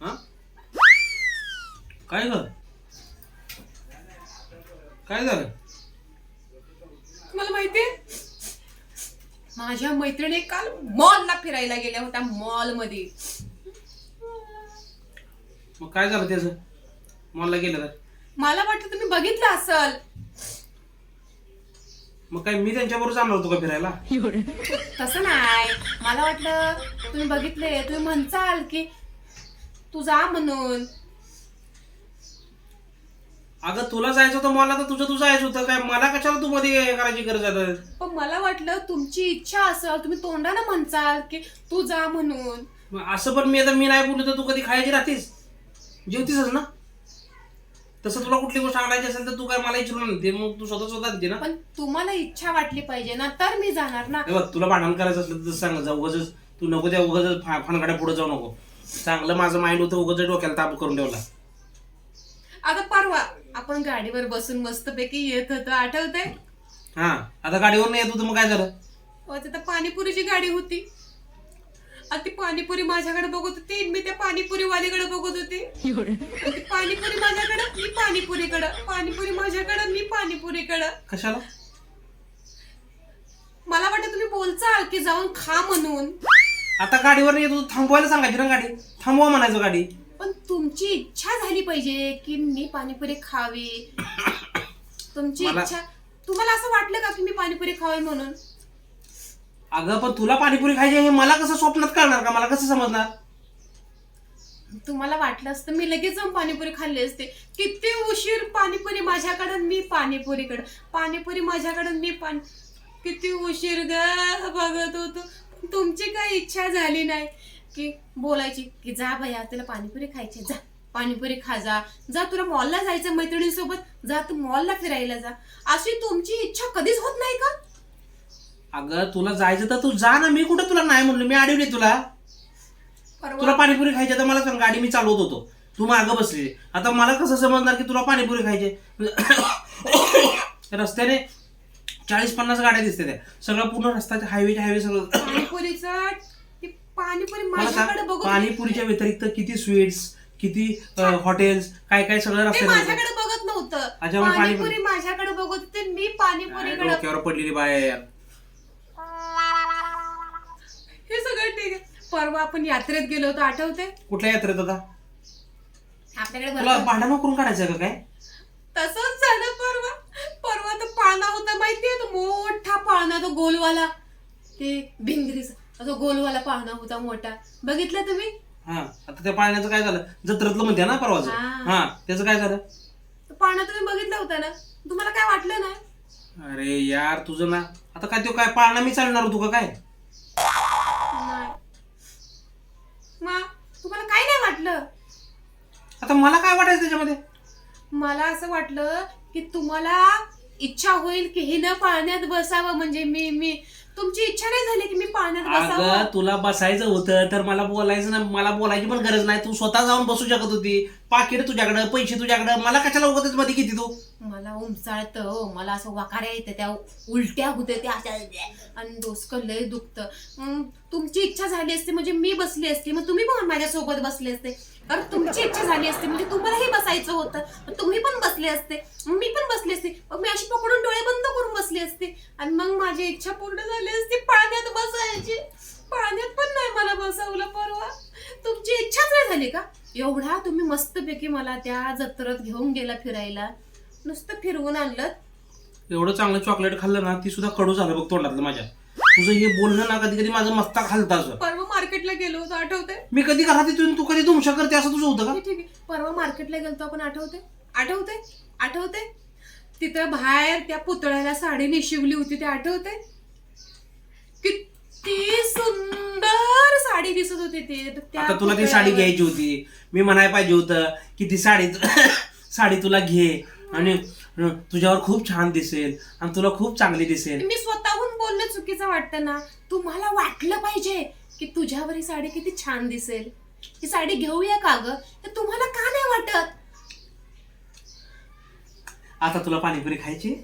हा? काय ग काय झालं? मला माहितीये माझ्या मैत्रिणी काल मॉलला फिरायला गेल्या होत्या मॉलमध्ये मग काय झालं त्याचं? मला गेलं तर मला वाटतं तुम्ही बघितलं असल. मग काय मी त्यांच्याबरोबर जाणार होतो का फिरायला? तसं नाही. मला वाटलं तुम्ही बघितले तुम्ही म्हणचाल की तू जा म्हणून. अगं तुला जायचं होतं मला तर तुझं तू जायचं होतं. काय मला कशाला तू मध्ये करायची गरज आहे? पण मला वाटलं तुमची इच्छा असेल तुम्ही तोंडानं म्हणचाल की तू जा म्हणून. मग असं पण मी आता मी नाही बोललो तर तू कधी खायची राहतीस? जेवतीसच ना? तसं तुला कुठली गोष्ट आणायची असेल तर तू काय मला विचारून आणते मग तू स्वतः स्वतः देते ना. पण तुम्हाला इच्छा वाटली पाहिजे ना तर मी जाणार ना. हे बघ तुला भांडण करायचं असलं तर सांग जा उगाच तू नको त्या उगाच फानगाड्या पुढे जाऊ नको. चांगलं माझं माइंड होतं उगाच डोक्याला ताप करून ठेवला. आता परवा आपण गाडीवर बसून मस्तपैकी येत होतो आठवतंय? हा आता गाडीवर नाही येत होतं मग काय झालं? अहो, तिथं पाणीपुरीची गाडी होती. आणि ती पाणीपुरी माझ्याकडे बघत होती मी त्या पाणीपुरी वालीकडे बघत होती. ती पाणीपुरी माझ्याकडे मी पाणीपुरीकडे. पाणीपुरी माझ्याकडे मी पाणीपुरीकडे. कशाला? मला वाटतं तुम्ही बोलचाल की जाऊन खा म्हणून. आता गाडीवर नाही येत थांबवायला सांगायची ना गाडी. थांबवा म्हणायचं गाडी. पण तुमची इच्छा झाली पाहिजे की मी पाणीपुरी खावी. तुमची मला- इच्छा तुम्हाला असं वाटलं का की मी पाणीपुरी खावी म्हणून? अगं पण तुला पाणीपुरी खायची आहे हे मला कसं स्वप्नात कळणार का? मला कसं समजणार? तुम्हाला वाटलं असतं मी लगेच जाऊन पाणीपुरी खाल्ली असते. किती उशीर पाणीपुरी माझ्याकडं मी पाणीपुरीकडं. पाणीपुरी माझ्याकडं मी पाणी किती उशीर ग बघत होतो. तुमची काही इच्छा झाली नाही. की बोलायची की जा भैया तुला पाणीपुरी खायची जा. पाणीपुरी खा जा. जा तुला मॉलला जायचं मैत्रिणीसोबत. जा तू मॉलला फिरायला जा. अशी तुमची इच्छा कधीच होत नाही का? अगं तुला जायचं तर तू जा ना. मी कुठं तुला नाही म्हणलो? मी अडवली तुला तुला. परवा पाणीपुरी खायची तर मला सांग गाडी मी चालवत होतो. तू मागं बसली. आता मला कसं समजणार की तुला पाणीपुरी खायची रस्त्याने चाळीस पन्नास गाड्या दिसते त्या. सगळं पूर्ण रस्त्याचे हायवे हायवे सगळं. पाणीपुरीचं ती पाणीपुरी मला माझ्याकडे सांग बघत पाणीपुरीच्या व्यतिरिक्त किती स्वीट्स किती हॉटेल्स काय काय सगळं ते रस्त्याने माझ्याकडे बघत नव्हतं. अच्छा, मग पाणीपुरी- पाणीपुरी माझ्याकडे बघत होते मी पाणीपुरीकडे डोक्यावर पडलेली बाय यार. परवा आपण यात्रेत गेलो होतो आठवते? कुठल्या यात्रेत आता आपल्याकडे तुला भरपूर- भांडण करून काढायचं का काय? तसंच झालं परवा. परवा तो पाळणा होता माहितीये? तो मोठा पाळणा तो गोलवाला. ते भिंगरीचा तो गोलवाला पाळणा होता मोठा. बघितलं तुम्ही? हा आता त्या पाळण्याचं काय झालं? जत्रेतलं म्हणते ना परवाचं. हा. हा त्याचं काय झालं? तो पाळणा तुम्ही बघितला होता ना? तुम्हाला काय वाटलं नाही अरे यार तुझं ना आता काय तो काय पाळणा मी चालणार होतो का काय नाही मग तुम्हाला काय नाही वाटलं आता मला काय वाटायचं त्याच्यामध्ये? मला असं वाटलं की तुम्हाला इच्छा होईल की हे न पाळण्यात बसावं. म्हणजे मी मी तुमची इच्छा नाही झाली की मी पाळण्यात अगं बसावं? तुला बसायचं होतं तर मला बोलायचं ना मला बोलायची पण गरज नाही. तू स्वतः जाऊन बसू शकत होती. पाकिट तुझ्याकडं पैसे तुझ्याकडं. मला कशाला उगतच मध्ये किती तू? मला उमचाळत हो. मला असं वाकाऱ्या येते त्या उलट्या होते त्या अशा आणि डोसकं लय दुखतं. तुमची इच्छा झाली असते म्हणजे मी बसली असती. मग तुम्ही पण माझ्यासोबत बसले असते. कारण तुमची इच्छा झाली असते म्हणजे तुम्हालाही बसायचं होतं. तुम्ही पण बसले असते. मी पण बसले असते. मग मी अशी पकडून डोळे बंद करून बसली असते. आणि मग माझी इच्छा पूर्ण झाली असती पाण्यात बसायची. पाण्यात पण नाही मला बसवलं परवा. तुमची इच्छाच नाही झाली का? एवढा तुम्ही मस्तपैकी मला त्या जत्रेत घेऊन गेला फिरायला. नुसतं फिरवून आणलं. एवढं चांगलं चॉकलेट खाल्लं ना ती सुद्धा कडू झालं बघ तोंडातलं माझ्या. तुझं हे बोलणं ना कधी कधी माझं मस्ता खालतं असं. परवा मार्केटला गेलो होतो आठवते मी कधी घरात येतो आणि तू कधी तुमच्या करते असं तुझं होतं का? ठीक आहे परवा मार्केटला गेलतो आपण आठवते आठवते आठवते तिथं बाहेर त्या पुतळ्याला साडी निशिवली होती ते आठवते किती सुंदर साडी दिसत होती ती त्या आता तुला ती साडी पुतळ्यावर. घ्यायची होती. मी म्हणाय पाहिजे होतं की ती साडी साडी तुला घे. आणि तुझ्यावर खूप छान दिसेल आणि तुला खूप चांगली दिसेल. मी स्वतःहून बोलणं चुकीचं वाटतं ना. तुम्हाला वाटलं पाहिजे की तुझ्यावर ही साडी किती छान दिसेल. ही साडी घेऊया का ग? हे तुम्हाला का नाही वाटत? आता तुला पाणीपुरी खायची?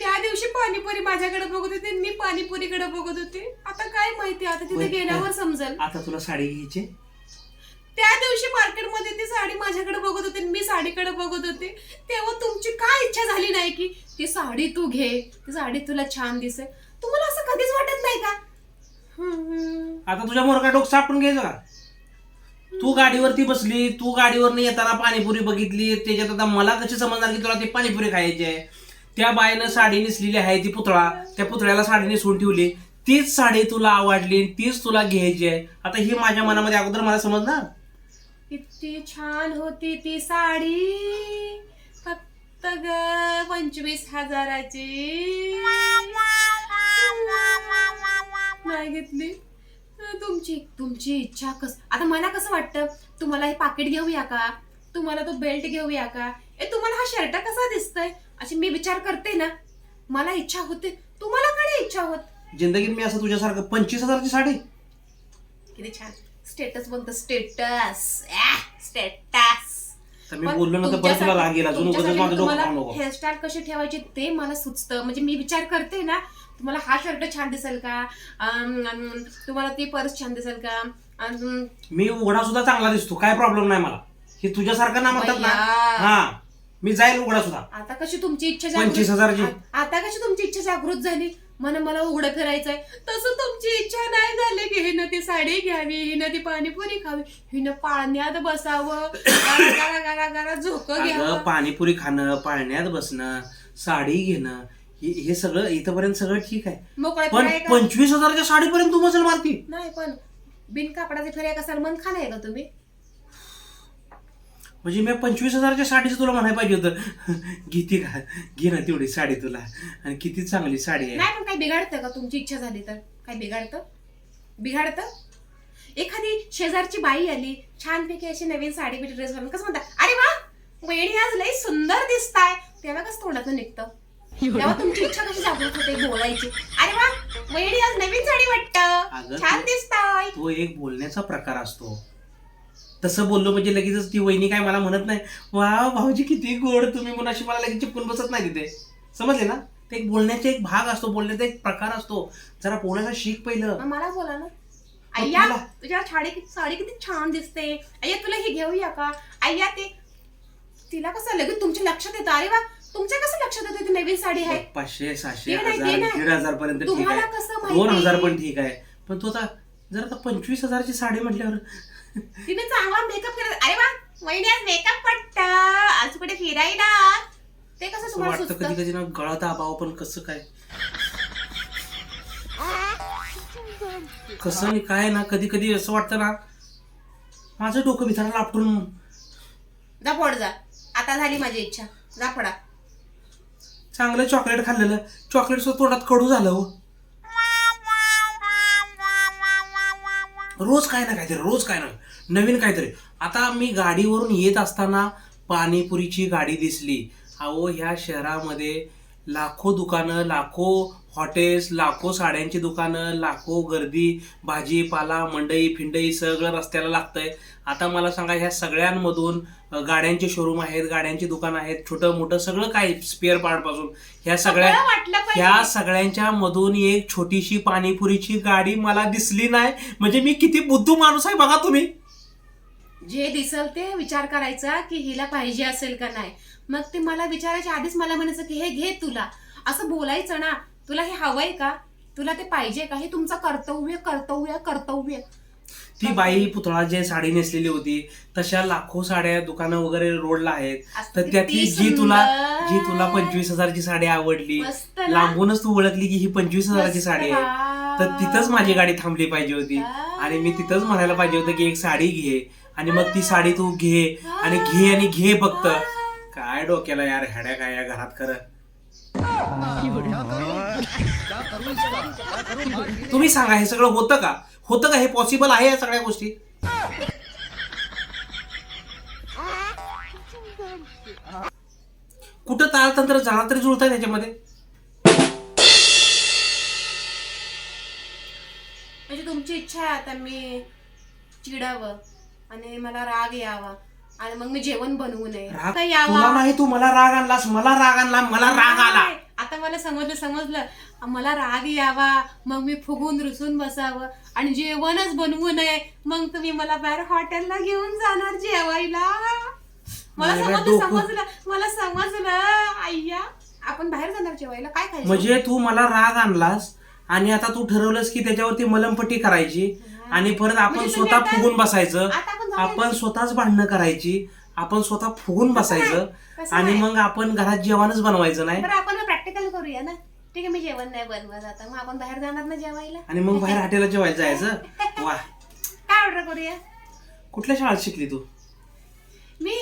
त्या पाणीपुरी माझ्याकडे बघत होते मी पाणीपुरीकडे बघत होते. आता काय माहिती आता तिथे. गेल्यावर समजेल. आता तुला साडी घ्यायची? त्या दिवशी मार्केटमध्ये ती साडी माझ्याकडे बघत होते मी साडीकडे बघत होते. तेव्हा तुमची काय इच्छा झाली नाही की ती साडी तू घे ती साडी तुला छान दिसेल. तुम्हाला असं कधीच वाटत नाही का? हम्म. आता तुझ्या मोरका डोक सापडून घ्यायचं का तू गाडीवरती बसली तू गाडीवरनं येताना पाणीपुरी बघितली त्याच्यात आता मला कशी समजणार की तुला ती पाणीपुरी खायची आहे? त्या बाईनं साडी नेसलेली आहे ती पुतळा त्या पुतळ्याला साडी नेसून ठेवली. तीच साडी तुला आवडली तीच तुला घ्यायची आहे. आता ही माझ्या मनामध्ये अगोदर मला समजणार किती छान होती ती साडी. फक्त ग पंचवीस हजाराची. नाही घेतली. तुमची तुमची इच्छा कस आता मला कसं वाटतं? तुम्हाला हे पाकिट घेऊया का? तुम्हाला तो बेल्ट घेऊया का? ए तुम्हाला हा शर्ट कसा दिसतोय? अशी मी विचार करते ना. मला इच्छा होते. तुम्हाला का नाही इच्छा होत. जिंदगीत मी असं तुझ्यासारखं पंचवीस हजारची साडी? किती छान. स्टेटस बोलतो स्टेटस स्टेटस तर मी बोललो ना तर परत तुला राग येईल अजून उगाच माझं डोकं खाऊ नको. हेअरस्टाईल कशी ठेवायची ते मला सुचतं. म्हणजे मी विचार करते ना तुम्हाला हा शर्ट छान दिसेल का? अम, अम, तुम्हाला ती पर्स छान दिसेल का? अम, मी उघडा सुद्धा चांगला दिसतो काय प्रॉब्लेम नाही मला. हे तुझ्यासारखं ना म्हणतात ना? भैया. हा मी जाईल उघडा सुद्धा. आता कशी तुमची इच्छा पंचवीस हजाराची. आ- आता कशी तुमची इच्छा जागृत झाली? मन मला उघडं फिरायचंय तसं तुमची इच्छा नाही झाली की हिनं ती साडी घ्यावी हिनं ती पाणीपुरी खावी. हिनं पाण्यात बसावं. गारा गारा गारा गारा झोकं अगं घ्यावं. पाणीपुरी खाणं पाळण्यात बसणं साडी घेणं हे हे सगळं इथपर्यंत सगळं ठीक आहे. मोकळ्या पण पंचवीस हजारच्या साडीपर्यंत तू मसल मारती. नाही पण बिन कापडाचे फिराय का सलमान खान आहे का तुम्ही? म्हणजे मी पंचवीस हजारच्या साडीचं तुला म्हणायला पाहिजे होतं. घेते का? घे ना तेवढी साडी तुला. आणि किती चांगली साडी आहे. नाही पण काय बिघाडतं का? तुमची इच्छा झाली तर. काय बिघाडतं? बिघाडतं? एखादी शेजारची बाई आली छानपैकी अशी नवीन साडी बिडी ड्रेस घालून कसं म्हणतात? अरे वा वेणी आज लई सुंदर दिसताय. तेव्हा कसं तोंडातून निघतं? तेव्हा तुमची इच्छा कशी जागृत होते बोलायची? अरे वा वेणी आज नवीन साडी वाटत. छान दिसताय. तो एक बोलण्याचा प्रकार असतो. तसं बोललो म्हणजे लगेचच ती वहिनी काय मला म्हणत नाही वा भाऊजी किती गोड तुम्ही म्हणून अशी मला लगेच चिपकून बसत नाही तिथे. समजले ना? ते एक बोलण्याचा एक भाग असतो बोलण्याचा एक प्रकार असतो. जरा बोलायला शिक पहिलं. मला बोला ना. अय्या तुला- तुझ्या साडी साडी किती छान दिसते. अय्या तुला हे घेऊया का? अय्या ते तिला कसं लगेच तुमच्या लक्षात येतं? अरे वा तुमच्या कसं लक्षात येतं ती नवीन साडी आहे? पाचशे सहाशे ते नाही, ते हजार नाही. दीड हजार पर्यंत ठीक तुम्हाला आहे. कसं दोन माहिती? हजार पण ठीक आहे. पण तो आता जर आता पंचवीस हजारची साडी म्हटल्यावर तिने चांगला मेकअप केला. अरे वा वहिनी आज मेकअप पट्ट. आज कुठे फिरायला? ते कसं असं तुम्हाला वाटतं सुचतं? कधी कधी ना गळा दाबावं पण कसं काय? कसं आणि काय ना कधी कधी असं वाटतं ना माझं डोकं भिताला आपटून. जा पोड जा. आता झाली माझी इच्छा. जा पडा. चांगलं चॉकलेट खाल्लेलं. चॉकलेट तोंडात कडू झालं हो. रोज काय ना काहीतरी रोज काय ना. नवीन काहीतरी. आता मी गाडीवरून येत असताना पाणीपुरीची गाडी दिसली. अहो ह्या शहरामध्ये लाखो दुकानं लाखो हॉटेल्स लाखो साड्यांची दुकानं लाखो गर्दी भाजीपाला मंडई फिंडई सगळं रस्त्याला लागतंय. आता मला सांगा ह्या सगळ्यांमधून गाड्यांचे शोरूम आहेत गाड्यांची दुकानं आहेत छोटं मोठं सगळं काय स्पेअर पार्टपासून? ह्या सगळ्या ह्या सगळ्यांच्या मधून एक छोटीशी पाणीपुरीची गाडी मला दिसली नाही. म्हणजे मी किती बुद्धू माणूस आहे बघा तुम्ही. जे दिसल ते विचार करायचा की हिला पाहिजे असेल का नाही. मग ते मला विचारायच्या आधीच मला म्हणायचं की हे घे तुला. असं बोलायचं ना तुला हे हवंय का? तुला ते पाहिजे का? हे तुमचं कर्तव्य कर्तव्य कर्तव्य. ती बाई पुतळा जे साडी नेसलेली होती तशा लाखो साड्या दुकानं वगैरे रोडला आहेत. तर त्यातली जी तुला. जी तुला पंचवीस हजारची साडी आवडली? लांबूनच तू ओळखली की ही पंचवीस हजाराची साडी आहे. तर तिथंच माझी गाडी थांबली पाहिजे होती. आणि मी तिथंच म्हणायला पाहिजे होतं की एक साडी घे. आणि मग ती साडी तू घे. आणि घे आणि घे फक्त. काय डोक्याला यार ह्याड्या काय या घरात खरं? तुम्ही सांगा हे सगळं होतं का? होतं का? हे पॉसिबल आहे या सगळ्या गोष्टी? कुठं ताळतंत्र झाला तरी जुळत त्याच्यामध्ये? म्हणजे तुमची इच्छा आहे आता मी चिडावं आणि मला राग यावा आणि मग मी जेवण बनवू नये. राग? यावा. नाही तू मला राग आणलास मला राग आणला मला राग आला. आता मला समजलं समजलं. मला राग यावा मग मी फुगून रुसून बसावं. आणि जेवणच बनवू नये मग तुम्ही मला बाहेर हॉटेलला घेऊन जाणार जेवायला. मला समजलं मला समजलं. आय्या आपण बाहेर जाणार जेवायला? काय खायचं? म्हणजे तू मला राग आणलास आणि आता तू ठरवलंस की त्याच्यावरती मलमपट्टी करायची आणि परत आपण म्हणजे स्वतः आता- फुगून बसायचं. आता आपण जाऊया. आपण स्वतःच भांडणं करायची. आपण स्वतः फुगून बसायचं कसं आणि नाही? मग आपण घरात जेवणच बनवायचं नाही. बरं आपण प्रॅक्टिकल करूया ना. ठीक आहे मी जेवण नाही बनवत आता. मग आपण बाहेर जाणार ना जेवायला? आणि मग बाहेर हॉटेलला जेवायला जायचं? वा. काय ऑर्डर करूया? कुठल्या शाळेत शिकली तू? मी?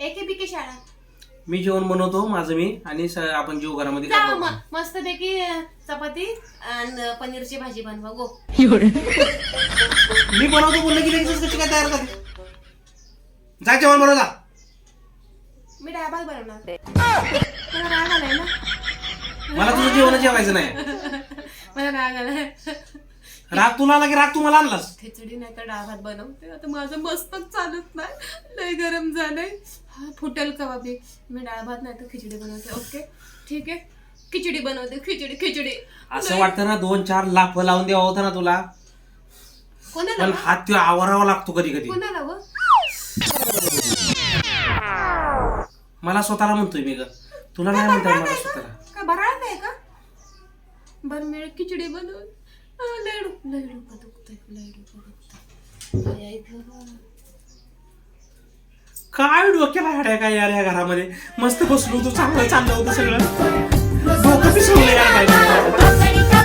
एके बिके शाळा. मी जेवण बनवतो माझं मी. आणि स- आपण जेव घरामध्ये. जा मग. मस्त पैकी चपाती आणि पनीरची भाजी बनवा. गो. मी बनवतो बोललं की लगेच कशी काय तयार करते? जा जेवण बनव जा मी डाळ बनवणार. मला राग आलाय ना? मला तुझं जेवण जेवायचं नाही. मला राग आलाय. राग तुला आला की राग तू मला आणलास? खिचडी नाही तर डाळ भात बनवते. आता माझं मस्तच चालत नाही. लय गरम झालंय. हा फुटेल का बाबी मी डाळ भात नाही तर खिचडी बनवते. ओके? ठीक आहे? खिचडी बनवते. खिचडी खिचडी. असं वाटतं ना दोन चार लाख लावून द्यावं होतं ना तुला. कोणाला पण हात तो आवरावा लागतो कधी कधी. कोणाला व? मला स्वतःला म्हणतोय मी ग. तुला नाही म्हणताय मला स्वतःला काय बराळत आहे का बर मी खिचडी बनवून. अं, लय डोक लय डोकं दुखतंय लय डोकं दुखतंय आई, आई गं. काय डोक्याला हाड्या काय यार या घरामध्ये? मस्त बसलो होतो चांगलं चाललं होतं सगळं. डोकं पिसवलं यार काय